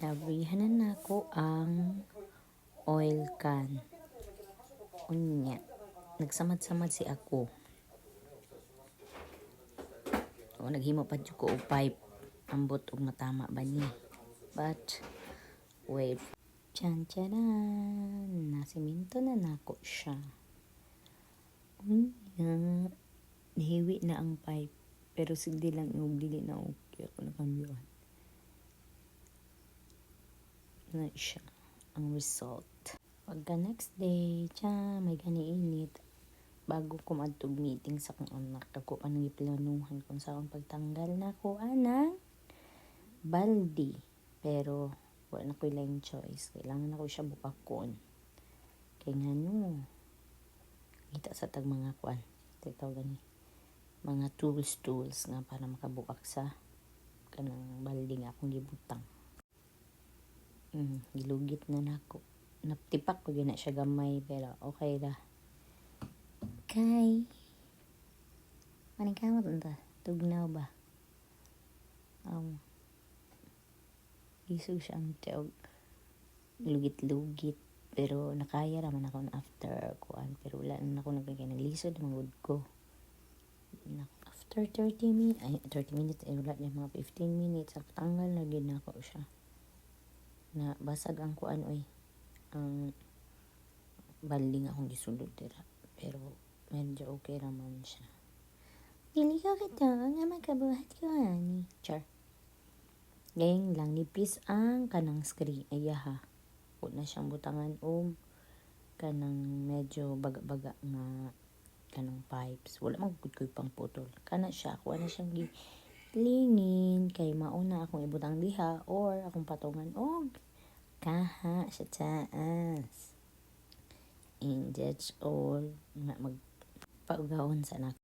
Nabrihanan na ko ang oil can. Unya. Nagsamad-samad si ako. O naghimo pa ko og pipe. Ambot og matama ba ni. But wait. Chan charan. Nasiminto na nako siya. Unya. Nihiwi na ang pipe. Pero sigdi lang og dili na okay ako nakambiwan. Na siya ang result. Pagka next day, tsa, may ganiinit. Bago ko madtog meeting sa kong anak, ako pa nang iplanuhan kung saan pagtanggal na ko anang baldi. Pero, wala na ko ilang choice. Kailangan ako siya bukakon. Kaya nga no, kita sa tag mga kwan. Ito gani. Mga tools tools nga para makabukak sa kanang baldi nga akong gibutang. Mm, gilugit na nako. Naptipak ko gina siya gamay pero okay ra. Kay Maning kamot unta? Tugnaw ba? Um, isog siya ang tiyaw. Lugit-lugit. Pero nakaya raman ako na after kuan. Pero wala na ako nagkakay. Naglisod ang good ko. Na- After 30 minutes, ay 30 minutes, eh wala niya mga 15 minutes. Ang tanggal na gid siya. Na basag ang kuan oy. Ang baling akong gisulod dira. Pero medyo okay raman siya. Dili ko kita nga magkabuhat ko ani. Char. Gayeng lang nipis ang kanang screen. Ayaha. Huwag na siyang butangan og kanang medyo baga-baga nga kanang pipes. Wala magkud ko'y pang putol. Kana siya. Kuha na siyang gi lingin kay mauna akong ibutang diha or akong patungan og kaha sa taas. And that's all nga magpaugahon sa anak.